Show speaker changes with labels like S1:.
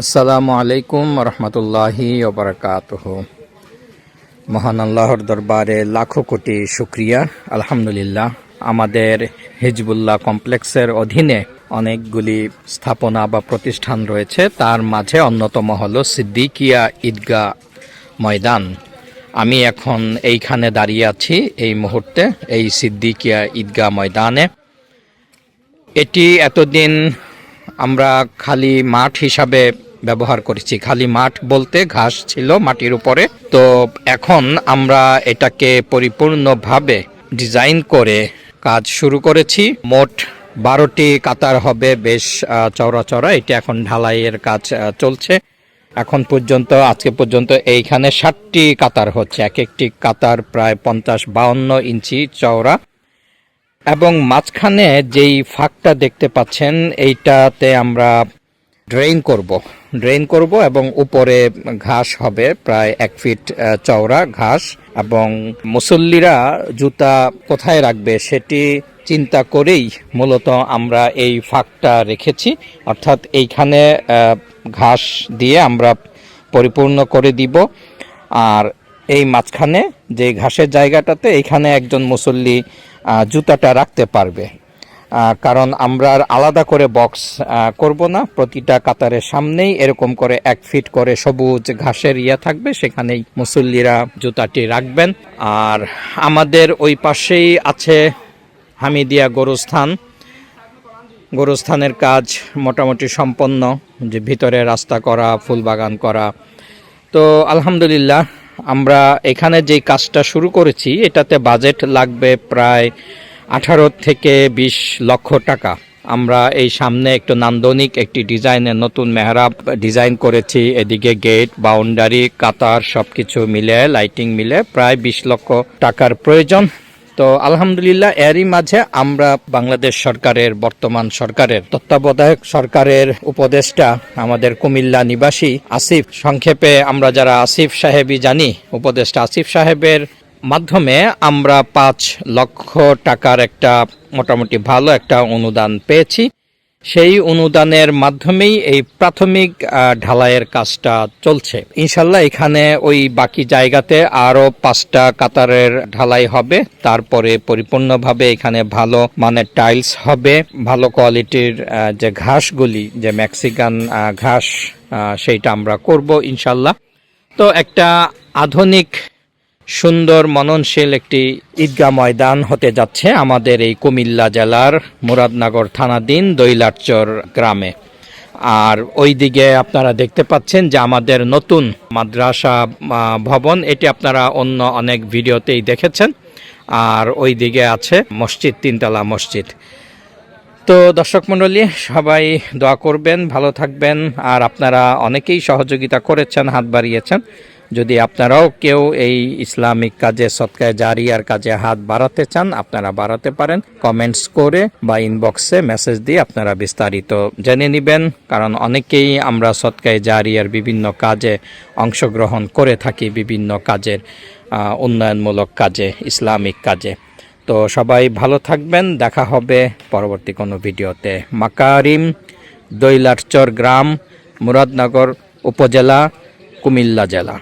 S1: আসসালামু আলাইকুম রহমতুল্লাহি ওবরাকাতহ মহান আল্লাহর দরবারে লাখো কোটি শুক্রিয়া। আলহামদুলিল্লাহ, আমাদের হিজবুল্লাহ কমপ্লেক্সের অধীনে অনেকগুলি স্থাপনা বা প্রতিষ্ঠান রয়েছে। তার মাঝে অন্যতম হলো সিদ্দিকিয়া ঈদগাহ ময়দান। আমি এখন এইখানে দাঁড়িয়ে আছি, এই মুহূর্তে, এই সিদ্দিকিয়া ঈদগাহ ময়দানে। এটি এতদিন আমরা খালি মাঠ হিসাবে ব্যবহার করেছি। খালি মাঠ বলতে ঘাস ছিল মাটির উপরে। তো এখন আমরা এটাকে পরিপূর্ণভাবে ডিজাইন করে কাজ শুরু করেছি। মোট বারোটি কাতার হবে, বেশ চওড়া চওড়া এটা এখন ঢালাইয়ের কাজ চলছে। এখন পর্যন্ত, আজকে পর্যন্ত এইখানে ষাটটি কাতার হচ্ছে। এক একটি কাতার প্রায় পঞ্চাশ, বাউন্ন ইঞ্চি চওড়া। এবং মাঝখানে যেই ফাঁকটা দেখতে পাচ্ছেন, এইটাতে আমরা ড্রেন করব। ড্রেন করব এবং উপরে ঘাস হবে, প্রায় এক ফিট চওড়া ঘাস এবং মুসল্লিরা জুতা কোথায় রাখবে সেটি চিন্তা করেই মূলত আমরা এই ফাঁকটা রেখেছি। অর্থাৎ এইখানে ঘাস দিয়ে আমরা পরিপূর্ণ করে দিব। আর এই মাঝখানে যে ঘাসের জায়গাটাতে এখানে একজন মুসল্লি জুতাটা রাখতে পারবে। কারণ আমরা আর আলাদা করে বক্স করব না। প্রতিটা কাতারের সামনেই এরকম করে এক ফিট করে সবুজ ঘাসের ইয়া থাকবে। সেখানেই মুসল্লিরা জুতাটি রাখবেন। আর আমাদের ওই পাশেই আছে হামিদিয়া গরুস্থান। গরুস্থানের কাজ মোটামুটি সম্পন্ন। যে ভিতরে রাস্তা করা ফুল বাগান করা। তো আলহামদুলিল্লাহ আমরা এখানে যে কাজটা শুরু করেছি, এটাতে বাজেট লাগবে প্রায় আঠারো থেকে বিশ লক্ষ টাকা। আমরা এই সামনে একটু নান্দনিক একটি ডিজাইনের নতুন মেহরাব ডিজাইন করেছি। এদিকে গেট, বাউন্ডারি, কাতার সবকিছু মিলে, লাইটিং মিলে প্রায় বিশ লক্ষ টাকার প্রয়োজন। তো আলহামদুলিল্লাহ এরই মাঝে আমরা বাংলাদেশ সরকারের, বর্তমান সরকারের, তত্ত্বাবধায়ক সরকারের উপদেষ্টা আমাদের কুমিল্লা নিবাসী আসিফ। সংক্ষেপে আমরা যারা আসিফ সাহেবই জানি, উপদেষ্টা আসিফ সাহেবের মাধ্যমে আমরা পাঁচ লক্ষ টাকার একটা মোটামুটি ভালো একটা অনুদান পেয়েছি। সেই অনুদানের মাধ্যমেই এই প্রাথমিক ঢালাইয়ের কাজটা চলছে। ইনশাল্লাহ এখানে ওই বাকি জায়গাতে আরও পাঁচটা কাতারের ঢালাই হবে। তারপরে পরিপূর্ণভাবে এখানে ভালো মানের টাইলস হবে। ভালো কোয়ালিটির যে ঘাসগুলি, যে মেক্সিকান ঘাস সেইটা আমরা করব ইনশাল্লাহ। তো একটা আধুনিক সুন্দর মননশীল একটি ঈদগাহ ময়দান হতে যাচ্ছে আমাদের এই কুমিল্লা জেলার মুরাদনগর থানাধীন দৈলাটচর গ্রামে। আর ওই দিকে আপনারা দেখতে পাচ্ছেন যে আমাদের নতুন মাদ্রাসা ভবন, এটি আপনারা অন্য অনেক ভিডিওতেই দেখেছেন। আর ওই দিকে আছে মসজিদ, তিনতলা মসজিদ। তো দর্শক মণ্ডলী, সবাই দোয়া করবেন, ভালো থাকবেন। আর আপনারা অনেকেই সহযোগিতা করেছেন, হাত বাড়িয়েছেন। যদি আপনারাও কেউ এই ইসলামিক কাজে, সৎকায় জারিয়ার কাজে হাত বাড়াতে চান, আপনারা বাড়াতে পারেন। কমেন্টস করে বা ইনবক্সে মেসেজ দিয়ে আপনারা বিস্তারিত জেনে নেবেন, কারণ অনেকেই আমরা সৎকায় জারিয়ার বিভিন্ন কাজে অংশগ্রহণ করে থাকি, বিভিন্ন কাজের উন্নয়নমূলক কাজে, ইসলামিক কাজে। তো সবাই ভালো থাকবেন, দেখা হবে পরবর্তী কোনো ভিডিওতে। মাকারিম, দৈলাটচর গ্রাম, মুরাদনগর উপজেলা, কুমিল্লা জেলা।